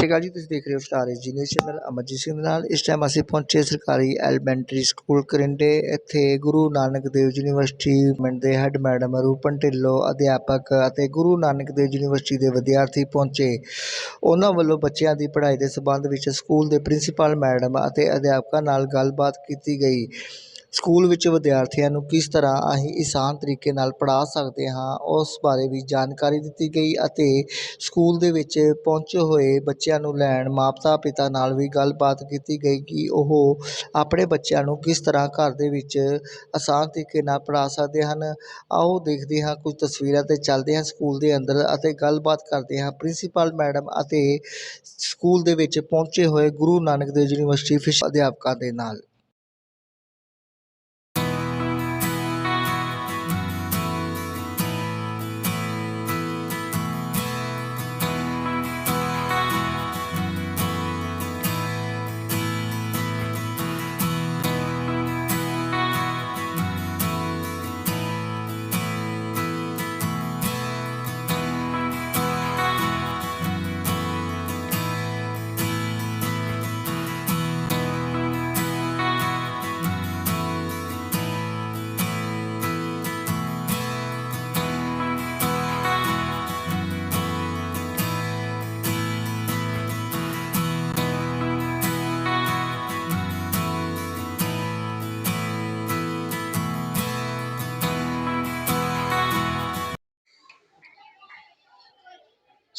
ਸ਼੍ਰੀ ਅਕਾਲ ਜੀ, ਤੁਸੀਂ ਦੇਖ ਰਹੇ ਹੋ ਸਟਾਰ ਜੀ ਨਿਊਜ਼ ਚੈਨਲ ਅਮਰਜੀਤ ਸਿੰਘ ਦੇ ਨਾਲ। ਇਸ ਟਾਈਮ ਅਸੀਂ ਪਹੁੰਚੇ ਸਰਕਾਰੀ ਐਲੀਮੈਂਟਰੀ ਸਕੂਲ ਕਰਿੰਡੇ, ਇੱਥੇ ਗੁਰੂ ਨਾਨਕ ਦੇਵ ਯੂਨੀਵਰਸਿਟੀ ਪਿੰਡ ਦੇ ਹੈੱਡ ਮੈਡਮ ਰੂਪਨ ਢਿੱਲੋਂ, ਅਧਿਆਪਕ ਅਤੇ ਗੁਰੂ ਨਾਨਕ ਦੇਵ ਯੂਨੀਵਰਸਿਟੀ ਦੇ ਵਿਦਿਆਰਥੀ ਪਹੁੰਚੇ। ਉਹਨਾਂ ਵੱਲੋਂ ਬੱਚਿਆਂ ਦੀ ਪੜ੍ਹਾਈ ਦੇ ਸੰਬੰਧ ਵਿੱਚ ਸਕੂਲ ਦੇ ਪ੍ਰਿੰਸੀਪਲ ਮੈਡਮ ਅਤੇ ਅਧਿਆਪਕਾਂ ਨਾਲ ਗੱਲਬਾਤ ਕੀਤੀ ਗਈ। ਸਕੂਲ ਵਿੱਚ ਵਿਦਿਆਰਥੀਆਂ ਨੂੰ ਕਿਸ ਤਰ੍ਹਾਂ ਅਸੀਂ ਆਸਾਨ ਤਰੀਕੇ ਨਾਲ ਪੜ੍ਹਾ ਸਕਦੇ ਹਾਂ, ਉਸ ਬਾਰੇ ਵੀ ਜਾਣਕਾਰੀ ਦਿੱਤੀ ਗਈ ਅਤੇ ਸਕੂਲ ਦੇ ਵਿੱਚ ਪਹੁੰਚੇ ਹੋਏ ਬੱਚਿਆਂ ਨੂੰ ਲੈਣ ਮਾਤਾ ਪਿਤਾ ਨਾਲ ਵੀ ਗੱਲਬਾਤ ਕੀਤੀ ਗਈ ਕਿ ਉਹ ਆਪਣੇ ਬੱਚਿਆਂ ਨੂੰ ਕਿਸ ਤਰ੍ਹਾਂ ਘਰ ਦੇ ਵਿੱਚ ਆਸਾਨ ਤਰੀਕੇ ਨਾਲ ਪੜ੍ਹਾ ਸਕਦੇ ਹਨ। ਆਓ ਦੇਖਦੇ ਹਾਂ ਕੁਝ ਤਸਵੀਰਾਂ ਤੇ ਚੱਲਦੇ ਹਾਂ ਸਕੂਲ ਦੇ ਅੰਦਰ ਅਤੇ ਗੱਲਬਾਤ ਕਰਦੇ ਹਾਂ ਪ੍ਰਿੰਸੀਪਲ, ਮੈਡਮ ਅਤੇ ਸਕੂਲ ਦੇ ਵਿੱਚ ਪਹੁੰਚੇ ਹੋਏ ਗੁਰੂ ਨਾਨਕ ਦੇਵ ਯੂਨੀਵਰਸਿਟੀ ਫਿਸ਼ ਅਧਿਆਪਕਾਂ ਦੇ ਨਾਲ।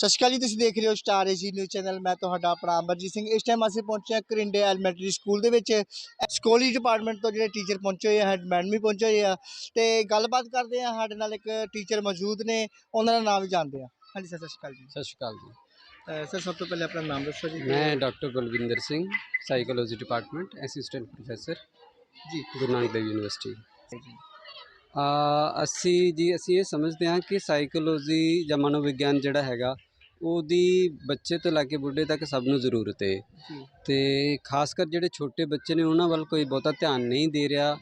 ਸਤਿ ਸ਼੍ਰੀ ਅਕਾਲ ਜੀ ਤੁਸੀਂ ਦੇਖ ਰਹੇ ਹੋ ਸਟਾਰ ਏਜੀ ਨਿਊਜ਼ ਚੈਨਲ ਮੈਂ ਤੁਹਾਡਾ ਆਪਣਾ ਅਮਰਜੀਤ ਸਿੰਘ। ਇਸ ਟਾਈਮ ਅਸੀਂ ਪਹੁੰਚੇ ਹਾਂ ਕਰਿੰਡੇ ਐਲੀਮੈਂਟਰੀ ਸਕੂਲ ਦੇ ਵਿੱਚ। ਸਕੂਲੀ ਡਿਪਾਰਟਮੈਂਟ ਤੋਂ ਜਿਹੜੇ ਟੀਚਰ ਪਹੁੰਚੇ ਹੋਏ ਆ ਹੈਡ ਮੈਡਮ ਵੀ ਪਹੁੰਚੇ ਹੋਏ ਆ। ਤੇ ਗੱਲਬਾਤ ਕਰਦੇ ਆ ਸਾਡੇ ਨਾਲ ਇੱਕ ਟੀਚਰ ਮੌਜੂਦ ਨੇ ਉਹਨਾਂ ਦਾ ਨਾਮ ਵੀ ਜਾਣਦੇ ਆ ਹਾਂਜੀ ਸਰ ਸਤਿ ਸ਼੍ਰੀ ਅਕਾਲ ਜੀ। ਸਤਿ ਸ਼੍ਰੀ ਅਕਾਲ ਜੀ। ਸਰ ਸਭ ਤੋਂ ਪਹਿਲੇ ਆਪਣਾ ਨਾਮ ਦੱਸੋ ਜੀ। ਮੈਂ doctor Balwinder Singh psychology department assistant professor ਜੀ। ਗੁਰੂ ਨਾਨਕ ਦੇਵ ਯੂਨੀਵਰਸਿਟੀ ਅਸੀਂ ਜੀ ਅਸੀਂ ਇਹ ਸਮਝਦੇ ਹਾਂ ਕਿ ਸਾਈਕੋਲੋਜੀ ਜਾਂ ਮਨੋਵਿਗਿਆਨ ਜਿਹੜਾ ਹੈਗਾ ਉਹਦੀ ਬੱਚੇ ਤੋਂ ਲੈ ਕੇ ਬੁੱਢੇ ਤੱਕ ਸਭ ਨੂੰ ਜ਼ਰੂਰਤ ਹੈ ਤੇ ਖਾਸ ਕਰ ਜਿਹੜੇ ਛੋਟੇ ਬੱਚੇ ਨੇ ਉਹਨਾਂ ਵੱਲ ਕੋਈ ਬਹੁਤਾ ਧਿਆਨ ਨਹੀਂ ਦੇ ਰਿਹਾ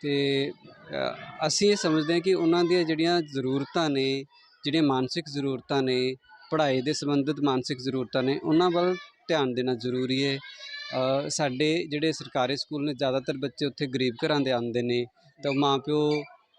ਤੇ ਅ, ਅਸੀਂ ਇਹ ਸਮਝਦੇ ਹਾਂ ਕਿ ਉਹਨਾਂ ਦੀਆਂ ਜਿਹੜੀਆਂ ਜ਼ਰੂਰਤਾਂ ਨੇ ਜਿਹੜੀਆਂ ਮਾਨਸਿਕ ਜ਼ਰੂਰਤਾਂ ਨੇ ਪੜ੍ਹਾਈ ਦੇ ਸੰਬੰਧਿਤ ਮਾਨਸਿਕ ਜ਼ਰੂਰਤਾਂ ਨੇ ਉਹਨਾਂ ਵੱਲ ਧਿਆਨ ਦੇਣਾ ਜ਼ਰੂਰੀ ਹੈ ਅ, ਸਾਡੇ ਜਿਹੜੇ ਸਰਕਾਰੀ ਸਕੂਲ ਨੇ ਜ਼ਿਆਦਾਤਰ ਬੱਚੇ ਉੱਥੇ ਗਰੀਬ ਘਰਾਂ ਦੇ ਆਉਂਦੇ ਨੇ ਤਾਂ ਮਾਪਿਓ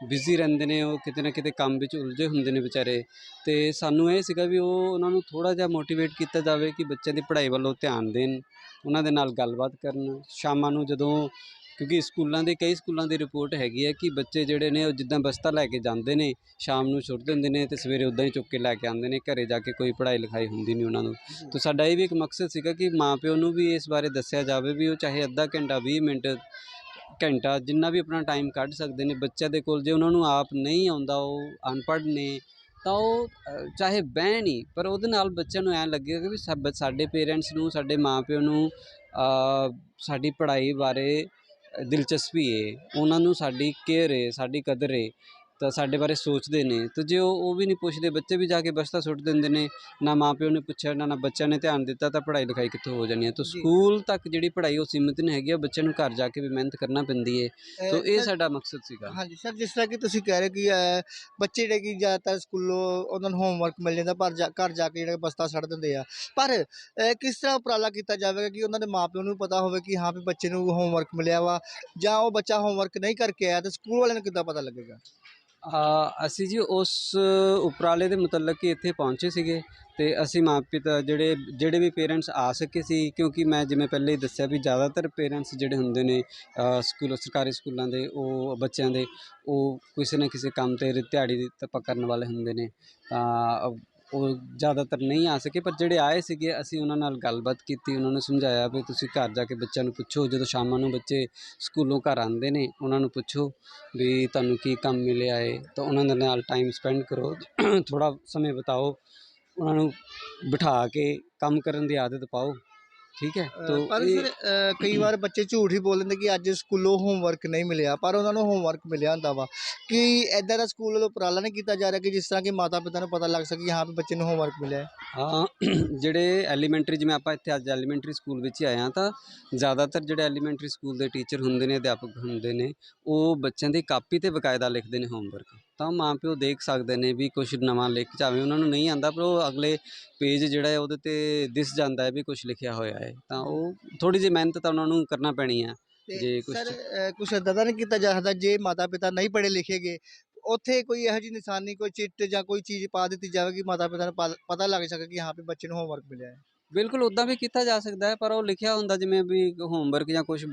ਬਿਜ਼ੀ ਰਹਿੰਦੇ ਨੇ, ਉਹ ਕਿਤੇ ਨਾ ਕਿਤੇ ਕੰਮ ਵਿੱਚ ਉਲਝੇ ਹੁੰਦੇ ਨੇ ਵਿਚਾਰੇ। ਅਤੇ ਸਾਨੂੰ ਇਹ ਸੀਗਾ ਵੀ ਉਹ, ਉਹਨਾਂ ਨੂੰ ਥੋੜ੍ਹਾ ਜਿਹਾ ਮੋਟੀਵੇਟ ਕੀਤਾ ਜਾਵੇ ਕਿ ਬੱਚਿਆਂ ਦੀ ਪੜ੍ਹਾਈ ਵੱਲੋਂ ਧਿਆਨ ਦੇਣ, ਉਹਨਾਂ ਦੇ ਨਾਲ ਗੱਲਬਾਤ ਕਰਨ। ਸ਼ਾਮਾਂ ਨੂੰ ਜਦੋਂ, ਕਿਉਂਕਿ ਸਕੂਲਾਂ ਦੇ, ਕਈ ਸਕੂਲਾਂ ਦੀ ਰਿਪੋਰਟ ਹੈਗੀ ਹੈ ਕਿ ਬੱਚੇ ਜਿਹੜੇ ਨੇ, ਉਹ ਜਿੱਦਾਂ ਬਸਤਾ ਲੈ ਕੇ ਜਾਂਦੇ ਨੇ, ਸ਼ਾਮ ਨੂੰ ਛੁੱਟ ਦਿੰਦੇ ਨੇ ਅਤੇ ਸਵੇਰੇ ਉਦਾਂ ਹੀ ਚੁੱਕ ਕੇ ਲੈ ਕੇ ਆਉਂਦੇ ਨੇ, ਘਰੇ ਜਾ ਕੇ ਕੋਈ ਪੜ੍ਹਾਈ ਲਿਖਾਈ ਹੁੰਦੀ ਨਹੀਂ ਉਹਨਾਂ ਨੂੰ। ਤਾਂ ਸਾਡਾ ਇਹ ਵੀ ਇੱਕ ਮਕਸਦ ਸੀਗਾ ਕਿ ਮਾਪਿਓ ਨੂੰ ਵੀ ਇਸ ਬਾਰੇ ਦੱਸਿਆ ਜਾਵੇ ਵੀ ਉਹ ਚਾਹੇ ਅੱਧਾ ਘੰਟਾ 20 ਮਿੰਟ ਘੰਟਾ ਜਿੰਨਾ ਵੀ ਆਪਣਾ ਟਾਈਮ ਕੱਢ ਸਕਦੇ ਨੇ, ਬੱਚਿਆਂ ਦੇ ਕੋਲ ਜੇ ਉਹਨਾਂ ਨੂੰ ਆਪ ਨਹੀਂ ਆਉਂਦਾ, ਉਹ ਅਨਪੜ੍ਹ ਨੇ, ਤਾਂ ਉਹ ਚਾਹੇ ਬਹਿਣ ਹੀ, ਪਰ ਉਹਦੇ ਨਾਲ ਬੱਚਿਆਂ ਨੂੰ ਐਂ ਲੱਗੇਗਾ ਵੀ ਸਭ, ਸਾਡੇ ਪੇਰੈਂਟਸ ਨੂੰ, ਸਾਡੇ ਮਾਪਿਓ ਨੂੰ ਸਾਡੀ ਪੜ੍ਹਾਈ ਬਾਰੇ ਦਿਲਚਸਪੀ ਹੈ ਉਹਨਾਂ ਨੂੰ ਸਾਡੀ ਕੇਅਰ ਹੈ ਸਾਡੀ ਕਦਰ ਹੈ ਤਾਂ ਸਾਡੇ ਬਾਰੇ ਸੋਚਦੇ ਨੇ। ਤੇ ਜੇ ਉਹ ਉਹ ਵੀ ਨਹੀਂ ਪੁੱਛਦੇ ਬੱਚੇ ਵੀ ਜਾ ਕੇ ਬਸਤਾ ਸੁੱਟ ਦਿੰਦੇ ਨੇ ਨਾ ਮਾਪਿਓ ਨੇ ਪੁੱਛਿਆ ਨਾ ਨਾ ਬੱਚਿਆਂ ਨੇ ਧਿਆਨ ਦਿੱਤਾ ਤਾਂ ਪੜ੍ਹਾਈ ਲਿਖਾਈ ਕਿੱਥੋਂ ਹੋ ਜਾਣੀ ਹੈ? ਤਾਂ। ਸਕੂਲ ਤੱਕ ਜਿਹੜੀ ਪੜ੍ਹਾਈ ਉਹ ਸੀਮਿਤ ਨਹੀਂ ਹੈਗੀ ਆ ਬੱਚਿਆਂ ਨੂੰ ਘਰ ਜਾ ਕੇ ਵੀ ਮਿਹਨਤ ਕਰਨਾ ਪੈਂਦੀ ਹੈ। ਤਾਂ ਇਹ ਸਾਡਾ ਮਕਸਦ ਸੀਗਾ। ਹਾਂਜੀ ਸਰ ਜਿਸ ਤਰ੍ਹਾਂ ਕਿ ਤੁਸੀਂ ਕਹਿ ਰਹੇ ਕਿ ਬੱਚੇ ਜਿਹੜੇ ਕਿ ਜ਼ਿਆਦਾਤਰ ਸਕੂਲੋਂ ਉਹਨਾਂ ਨੂੰ ਹੋਮਵਰਕ ਮਿਲ ਜਾਂਦਾ ਪਰ ਘਰ ਜਾ ਕੇ ਜਿਹੜਾ ਬਸਤਾ ਛੱਡ ਦਿੰਦੇ ਆ। ਪਰ ਕਿਸ ਤਰ੍ਹਾਂ ਉਪਰਾਲਾ ਕੀਤਾ ਜਾਵੇਗਾ ਕਿ ਉਹਨਾਂ ਦੇ ਮਾਪਿਆਂ ਨੂੰ ਪਤਾ ਹੋਵੇ ਕਿ ਹਾਂ ਵੀ ਬੱਚੇ ਨੂੰ ਹੋਮਵਰਕ ਮਿਲਿਆ ਵਾ ਜਾਂ ਉਹ ਬੱਚਾ ਹੋਮਵਰਕ ਨਹੀਂ ਕਰਕੇ ਆਇਆ ਤੇ ਸਕੂਲ ਵਾਲਿਆਂ ਨੂੰ ਕਿੱਦਾਂ ਪਤਾ ਲੱਗੇਗਾ? ਅਸੀਂ ਜੀ ਉਸ ਉਪਰਾਲੇ ਦੇ ਮੁਤਲਕ ਹੀ ਇੱਥੇ ਪਹੁੰਚੇ ਸੀਗੇ ਅਤੇ ਅਸੀਂ ਮਾਂ ਪਿਤਾ ਜਿਹੜੇ ਜਿਹੜੇ ਵੀ ਪੇਰੈਂਟਸ ਆ ਸਕੇ ਸੀ, ਕਿਉਂਕਿ ਮੈਂ ਜਿਵੇਂ ਪਹਿਲੇ ਹੀ ਦੱਸਿਆ ਵੀ ਜ਼ਿਆਦਾਤਰ ਪੇਰੈਂਟਸ ਜਿਹੜੇ ਹੁੰਦੇ ਨੇ ਸਕੂਲ, ਸਰਕਾਰੀ ਸਕੂਲਾਂ ਦੇ, ਉਹ ਬੱਚਿਆਂ ਦੇ, ਉਹ ਕਿਸੇ ਨਾ ਕਿਸੇ ਕੰਮ ਤੇ ਦਿਹਾੜੀ ਦੀ ਤਪਾ ਕਰਨ ਵਾਲੇ ਹੁੰਦੇ ਨੇ। ਤਾਂ ਉਹ ਜ਼ਿਆਦਾਤਰ ਨਹੀਂ ਆ ਸਕੇ, ਪਰ ਜਿਹੜੇ ਆਏ ਸੀਗੇ, ਅਸੀਂ ਉਹਨਾਂ ਨਾਲ ਗੱਲਬਾਤ ਕੀਤੀ, ਉਹਨਾਂ ਨੂੰ ਸਮਝਾਇਆ ਵੀ ਤੁਸੀਂ ਘਰ ਜਾ ਕੇ ਬੱਚਿਆਂ ਨੂੰ ਪੁੱਛੋ, ਜਦੋਂ ਸ਼ਾਮਾਂ ਨੂੰ ਬੱਚੇ ਸਕੂਲੋਂ ਘਰ ਆਉਂਦੇ ਨੇ, ਉਹਨਾਂ ਨੂੰ ਪੁੱਛੋ ਵੀ ਤੁਹਾਨੂੰ ਕੀ ਕੰਮ ਮਿਲਿਆ ਹੈ ਤਾਂ ਉਹਨਾਂ ਦੇ ਨਾਲ ਟਾਈਮ ਸਪੈਂਡ ਕਰੋ, ਥੋੜ੍ਹਾ ਸਮੇਂ ਬਿਤਾਓ, ਉਹਨਾਂ ਨੂੰ ਬਿਠਾ ਕੇ ਕੰਮ ਕਰਨ ਦੀ ਆਦਤ ਪਾਓ। ਠੀਕ ਹੈ? ਤਾਂ ਪਰ ਇਹ- ਸਰ ਕਈ ਵਾਰ ਬੱਚੇ ਝੂਠ ਹੀ ਬੋਲ ਦਿੰਦੇ ਕਿ ਅੱਜ ਸਕੂਲੋਂ ਹੋਮਵਰਕ ਨਹੀਂ ਮਿਲਿਆ ਪਰ ਉਹਨਾਂ ਨੂੰ ਹੋਮਵਰਕ ਮਿਲਿਆ ਹੁੰਦਾ ਵਾ। ਕਿ ਐਦਾਂ ਦਾ ਸਕੂਲ ਵੱਲੋਂ ਉਪਰਾਲਾ ਨਹੀਂ ਕੀਤਾ ਜਾ ਰਿਹਾ ਕਿ ਜਿਸ ਤਰ੍ਹਾਂ ਕਿ ਮਾਤਾ ਪਿਤਾ ਨੂੰ ਪਤਾ ਲੱਗ ਸਕੇ ਕਿ ਹਾਂ ਵੀ ਬੱਚੇ ਨੂੰ ਹੋਮਵਰਕ ਮਿਲਿਆ ਹੈ? ਹਾਂ ਜਿਹੜੇ ਐਲੀਮੈਂਟਰੀ ਜਿਵੇਂ ਆਪਾਂ ਇੱਥੇ ਅੱਜ ਐਲੀਮੈਂਟਰੀ ਸਕੂਲ ਵਿੱਚ ਹੀ ਆਏ ਹਾਂ ਤਾਂ ਜ਼ਿਆਦਾਤਰ ਜਿਹੜੇ ਐਲੀਮੈਂਟਰੀ ਸਕੂਲ ਦੇ ਟੀਚਰ ਹੁੰਦੇ ਨੇ ਅਧਿਆਪਕ ਹੁੰਦੇ ਨੇ ਉਹ ਬੱਚਿਆਂ ਦੀ ਕਾਪੀ ਤੇ ਬਕਾਇਦਾ ਲਿਖਦੇ ਨੇ ਹੋਮਵਰਕ ਤਾਂ ਮਾਂ ਪਿਓ ਦੇਖ ਸਕਦੇ ਨੇ ਵੀ ਕੁਝ ਨਵਾਂ ਲਿਖ ਜਾਵੇ ਉਹਨਾਂ ਨੂੰ ਨਹੀਂ ਆਂਦਾ ਪਰ ਉਹ ਅਗਲੇ ਪੇਜ ਜਿਹੜਾ ਹੈ ਉਹਦੇ ਤੇ ਦਿਸ ਜਾਂਦਾ ਹੈ ਵੀ ਕੁਝ ਲਿਖਿਆ ਹੋਇਆ ਹੈ। ਤਾਂ ਉਹ ਥੋੜੀ ਜਿਹੀ ਮਿਹਨਤ ਤਾਂ ਉਹਨਾਂ ਨੂੰ ਕਰਨਾ ਪੈਣੀ ਹੈ ਤੇ ਜੇ ਕੁਛ- ਸਰ ਕੁਝ ਇੱਦਾਂ ਨਹੀਂ ਕੀਤਾ ਜਾ ਸਕਦਾ ਜੇ ਮਾਤਾ ਪਿਤਾ ਨਹੀਂ ਪੜ੍ਹੇ ਲਿਖੇ ਗਏ ਉੱਥੇ ਕੋਈ ਇਹੋ ਜਿਹੀ ਨਿਸ਼ਾਨੀ ਕੋਈ ਚਿੱਟ ਜਾਂ ਕੋਈ ਚੀਜ਼ ਪਾ ਦਿੱਤੀ ਜਾਵੇ ਕਿ ਮਾਤਾ ਪਿਤਾ ਨੂੰ ਪਾ- ਪਤਾ ਲੱਗ ਸਕੇ ਕਿ ਹਾਂ ਵੀ ਬੱਚੇ ਨੂੰ ਹੋਮਵਰਕ ਮਿਲਿਆ ਹੈ। ਬਿਲਕੁਲ ਉਦਾਂ ਵੀ ਕੀਤਾ ਜਾ ਸਕਦਾ ਹੈ, ਪਰ ਉਹ ਲਿਖਿਆ ਹੁੰਦਾ ਜਿਵੇਂ ਵੀ ਹੋਮਵਰਕ ਜਾਂ ਕੁਝ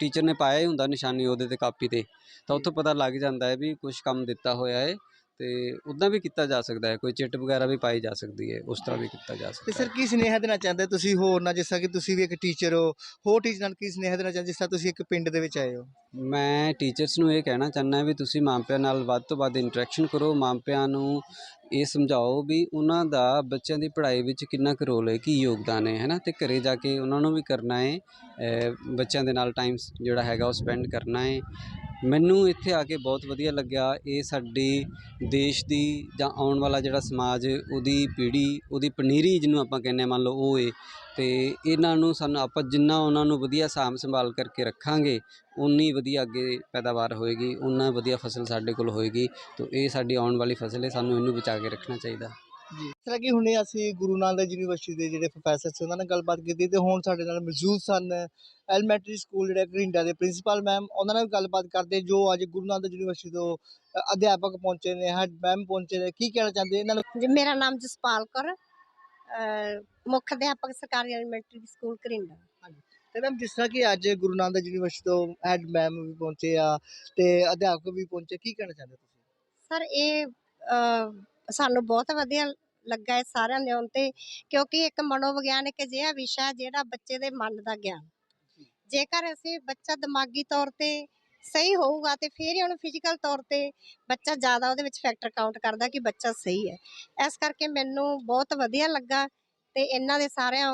ਟੀਚਰ ਨੇ ਪਾਇਆ ਹੀ ਹੁੰਦਾ ਨਿਸ਼ਾਨੀ ਉਹਦੇ ਤੇ ਕਾਪੀ ਤੇ, ਤਾਂ ਉੱਥੋਂ ਪਤਾ ਲੱਗ ਜਾਂਦਾ ਹੈ ਵੀ ਕੁਛ ਕੰਮ ਦਿੱਤਾ ਹੋਇਆ ਹੈ। ਤੇ ਉਦਾਂ ਵੀ ਕੀਤਾ ਜਾ ਸਕਦਾ ਹੈ ਕੋਈ ਚਿੱਟ ਵਗੈਰਾ ਵੀ ਪਾਈ ਜਾ ਸਕਦੀ ਹੈ ਉਸ ਤਰ੍ਹਾਂ ਵੀ ਕੀਤਾ ਜਾ ਤੇ ਸਕਦਾ ਸਰ ਹੈ। ਕੀ ਸੁਨੇਹਾ ਦੇਣਾ ਚਾਹੁੰਦੇ ਤੁਸੀਂ ਹੋਰ ਨਾਲ ਜਿਸ ਤਰ੍ਹਾਂ ਕਿ ਤੁਸੀਂ ਵੀ ਇੱਕ ਟੀਚਰ ਹੋ ਹੋਰ ਟੀਚਰ ਨਾਲ ਕੀ ਸੁਨੇਹਾ ਦੇਣਾ ਚਾਹੁੰਦੇ ਜਿਸ ਤਰ੍ਹਾਂ ਤੁਸੀਂ ਇੱਕ ਪਿੰਡ ਦੇ ਵਿੱਚ ਆਏ ਹੋ? ਮੈਂ ਟੀਚਰਸ ਨੂੰ ਇਹ ਕਹਿਣਾ ਚਾਹੁੰਦਾ ਵੀ ਤੁਸੀਂ ਮਾਪਿਆਂ ਨਾਲ ਵੱਧ ਤੋਂ ਵੱਧ ਇੰਟਰੈਕਸ਼ਨ ਕਰੋ ਮਾਪਿਆਂ ਨੂੰ ਇਹ ਸਮਝਾਓ ਵੀ ਉਹਨਾਂ ਦਾ ਬੱਚਿਆਂ ਦੀ ਪੜ੍ਹਾਈ ਵਿੱਚ ਕਿੰਨਾ ਕੁ ਰੋਲ ਹੈ ਕੀ ਯੋਗਦਾਨ ਹੈ ਹੈਨਾ? ਤੇ ਘਰੇ ਜਾ ਕੇ ਉਹਨਾਂ ਨੂੰ ਵੀ ਕਰਨਾ ਹੈ ਅਹ ਬੱਚਿਆਂ ਦੇ ਨਾਲ ਟਾਈਮ ਜਿਹੜਾ ਹੈਗਾ ਉਹ ਸਪੈਂਡ ਕਰਨਾ ਹੈ। ਮੈਨੂੰ ਇੱਥੇ ਆ ਕੇ ਬਹੁਤ ਵਧੀਆ ਲੱਗਿਆ। ਇਹ ਸਾਡੀ ਦੇਸ਼ ਦੀ ਜਾਂ ਆਉਣ ਵਾਲਾ ਜਿਹੜਾ ਸਮਾਜ, ਉਹਦੀ ਪੀੜ੍ਹੀ, ਉਹਦੀ ਪਨੀਰੀ ਜਿਹਨੂੰ ਆਪਾਂ ਕਹਿੰਦੇ ਹਾਂ ਮੰਨ ਲਓ ਉਹ ਏ। ਅਤੇ ਇਹਨਾਂ ਨੂੰ ਸਾਨੂੰ, ਆਪਾਂ ਜਿੰਨਾ ਉਹਨਾਂ ਨੂੰ ਵਧੀਆ ਸਾਂਭ ਸੰਭਾਲ ਕਰਕੇ ਰੱਖਾਂਗੇ ਉਨੀ ਵਧੀਆ ਅੱਗੇ ਪੈਦਾਵਾਰ ਹੋਏਗੀ ਉਨਾ ਵਧੀਆ ਫਸਲ ਸਾਡੇ ਕੋਲ ਹੋਏਗੀ। ਤਾਂ ਇਹ ਸਾਡੀ ਆਉਣ ਵਾਲੀ ਫਸਲ ਹੈ ਸਾਨੂੰ ਇਹਨੂੰ ਬਚਾ ਕੇ ਰੱਖਣਾ ਚਾਹੀਦਾ। ਜੀ। ਤਰ੍ਹਾਂ ਕਿ ਹੁਣੇ ਅਸੀਂ ਗੁਰੂ ਨਾਨਕ ਯੂਨੀਵਰਸਿਟੀ ਦੇ ਜਿਹੜੇ ਪ੍ਰੋਫੈਸਰ ਸੀ ਉਹਨਾਂ ਨਾਲ ਗੱਲਬਾਤ ਕੀਤੀ ਤੇ ਹੁਣ ਸਾਡੇ ਨਾਲ ਮੌਜੂਦ ਸਨ ਐਲੀਮੈਂਟਰੀ ਸਕੂਲ ਜਿਹੜਾ ਘਰਿੰਡਾ ਦੇ ਪ੍ਰਿੰਸੀਪਲ ਮੈਮ ਉਹਨਾਂ ਨਾਲ ਗੱਲਬਾਤ ਕਰਦੇ ਜੋ ਅੱਜ ਗੁਰੂ ਨਾਨਕ ਯੂਨੀਵਰਸਿਟੀ ਤੋਂ ਅਧਿਆਪਕ ਪਹੁੰਚੇ ਨੇ ਹੈਡ ਮੈਮ ਪਹੁੰਚੇ ਨੇ ਕੀ ਕਹਿਣਾ ਚਾਹੁੰਦੇ ਇਹਨਾਂ ਨੂੰ? ਜੀ ਮੇਰਾ ਨਾਮ ਜਸਪਾਲ ਕੌਰ ਮੁੱਖ ਅਧਿਆਪਕ ਸਰਕਾਰੀ ਐਲੀਮੈਂਟਰੀ ਸਕੂਲ ਕਰਿੰਡਾ। ਤੇ ਮੈਮ ਜਿਸ ਤਰ੍ਹਾਂ ਕਿ ਅੱਜ ਗੁਰੂ ਨਾਨਕ ਯੂਨੀਵਰਸਿਟੀ ਤੋਂ ਹੈਡ ਮੈਮ ਵੀ ਪਹੁੰਚੇ ਆ ਤੇ ਅਧਿਆਪਕ ਵੀ ਪਹੁੰਚੇ ਕੀ ਕਹਿਣਾ ਚਾਹੁੰਦੇ ਤੁਸੀਂ? ਸਰ ਇਹ ਸਾਨੂੰ ਬਹੁਤ ਵਧੀਆ ਲੱਗਾ ਹੈ ਸਾਰਿਆਂ ਦੇ ਆਉਣ ਤੇ ਕਿਉਂਕਿ ਇੱਕ ਮਨੋਵਿਗਿਆਨ ਇੱਕ ਅਜਿਹਾ ਵਿਸ਼ਾ ਜਿਹੜਾ ਬੱਚੇ ਦੇ ਮਨ ਦਾ ਗਿਆਨ। ਜੇਕਰ ਅਸੀਂ ਬੱਚਾ ਦਿਮਾਗੀ ਤੌਰ ਤੇ ਸਹੀ ਹੋਊਗਾ ਤੇ ਫਿਰ ਹੀ ਉਹਨੂੰ ਫਿਜ਼ੀਕਲ ਤੌਰ ਤੇ ਬੱਚਾ ਜ਼ਿਆਦਾ ਉਹਦੇ ਵਿੱਚ ਫੈਕਟਰ ਕਾਊਂਟ ਕਰਦਾ ਕਿ ਬੱਚਾ ਸਹੀ ਹੈ। ਇਸ ਕਰਕੇ ਮੈਨੂੰ ਬਹੁਤ ਵਧੀਆ ਲੱਗਾ ਤੇ ਇਹਨਾਂ ਦੇ ਸਾਰਿਆਂ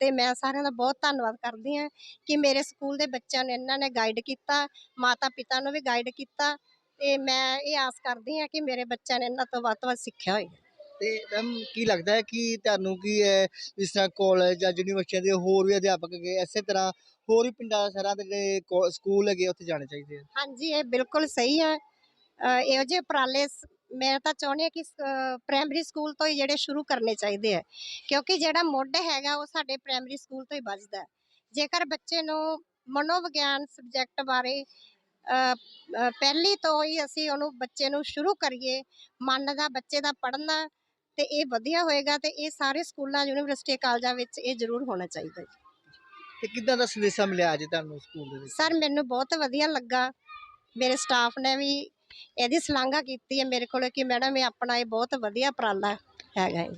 ਤੇ ਮੈਂ ਸਾਰਿਆਂ ਦਾ ਬਹੁਤ ਧੰਨਵਾਦ ਕਰਦੀ ਹਾਂ ਕਿ ਮੇਰੇ ਸਕੂਲ ਦੇ ਬੱਚਿਆਂ ਨੂੰ ਇਹਨਾਂ ਨੇ ਗਾਈਡ ਕੀਤਾ ਮਾਤਾ ਪਿਤਾ ਨੂੰ ਵੀ ਗਾਈਡ ਕੀਤਾ ਤੇ ਮੈਂ ਇਹ ਆਸ ਕਰਦੀ ਹਾਂ ਕਿ ਮੇਰੇ ਬੱਚਿਆਂ ਨੇ ਇਹਨਾਂ ਤੋਂ ਵੱਧ ਤੋਂ ਵੱਧ ਸਿੱਖਿਆ ਹੋਏਗਾ ਤੇ ਮੈਮ ਕੀ ਲੱਗਦਾ ਹੈ ਕਿ ਤੁਹਾਨੂੰ ਕੀ ਹੈ ਜਿਸ ਤਰ੍ਹਾਂ ਕਾਲਜ ਜਾਂ ਯੂਨੀਵਰਸਿਟੀਆਂ ਦੇ ਹੋਰ ਵੀ ਅਧਿਆਪਕ ਹੈਗੇ ਇਸੇ ਤਰ੍ਹਾਂ ਹੋਰ ਵੀ ਪਿੰਡਾਂ ਸ਼ਹਿਰਾਂ ਦੇ ਜਿਹੜੇ ਕੋ- ਸਕੂਲ ਹੈਗੇ ਉੱਥੇ ਜਾਣੇ ਚਾਹੀਦੇ ਆ? ਹਾਂਜੀ ਇਹ ਬਿਲਕੁਲ ਸਹੀ ਹੈ। ਅਹ ਇਹੋ ਜਿਹੇ ਉਪਰਾਲੇ ਸ- ਮੈਂ ਤਾਂ ਚਾਹੁੰਦੀ ਹਾਂ ਕਿ ਪ੍ਰਾਇਮਰੀ ਸਕੂਲ ਤੋਂ ਹੀ ਜਿਹੜੇ ਸ਼ੁਰੂ ਕਰਨੇ ਚਾਹੀਦੇ ਆ। ਕਿਉਂਕਿ ਜਿਹੜਾ ਮੁੱਢ ਹੈਗਾ ਉਹ ਸਾਡੇ ਪ੍ਰਾਇਮਰੀ ਸਕੂਲ ਤੋਂ ਹੀ ਵੱਜਦਾ ਹੈ। ਜੇਕਰ ਬੱਚੇ ਨੂੰ ਮਨੋਵਿਗਿਆਨ ਸਬਜੈਕਟ ਬਾਰੇ ਪਹਿਲੀ ਤੋਂ ਹੀ ਅਸੀਂ ਉਹਨੂੰ ਬੱਚੇ ਨੂੰ ਸ਼ੁਰੂ ਕਰੀਏ ਮਨ ਦਾ ਬੱਚੇ ਦਾ ਪੜ੍ਹਨਾ ਤੇ ਇਹ ਵਧੀਆ ਹੋਏਗਾ ਤੇ ਇਹ ਸਾਰੇ ਸਕੂਲਾਂ ਯੂਨੀਵਰਸਿਟੀ ਕਾਲਜਾਂ ਵਿੱਚ ਇਹ ਜ਼ਰੂਰ ਹੋਣਾ ਚਾਹੀਦਾ ਹੈ ਤੇ ਕਿੱਦਾਂ ਦਾ ਸੰਦੇਸ਼ਾ ਮਿਲਿਆ ਅੱਜ ਤੁਹਾਨੂੰ ਸਕੂਲ ਦੇ ਵਿੱਚ? ਸਰ ਮੈਨੂੰ ਬਹੁਤ ਵਧੀਆ ਲੱਗਾ। ਮੇਰੇ ਸਟਾਫ ਨੇ ਵੀ ਇਹਦੀ ਸ਼ਲਾਘਾ ਕੀਤੀ ਹੈ ਮੇਰੇ ਕੋਲ ਕਿ ਮੈਡਮ ਇਹ ਆਪਣਾ ਇਹ ਬਹੁਤ ਵਧੀਆ ਉਪਰਾਲਾ ਹੈਗਾ ਹੈ।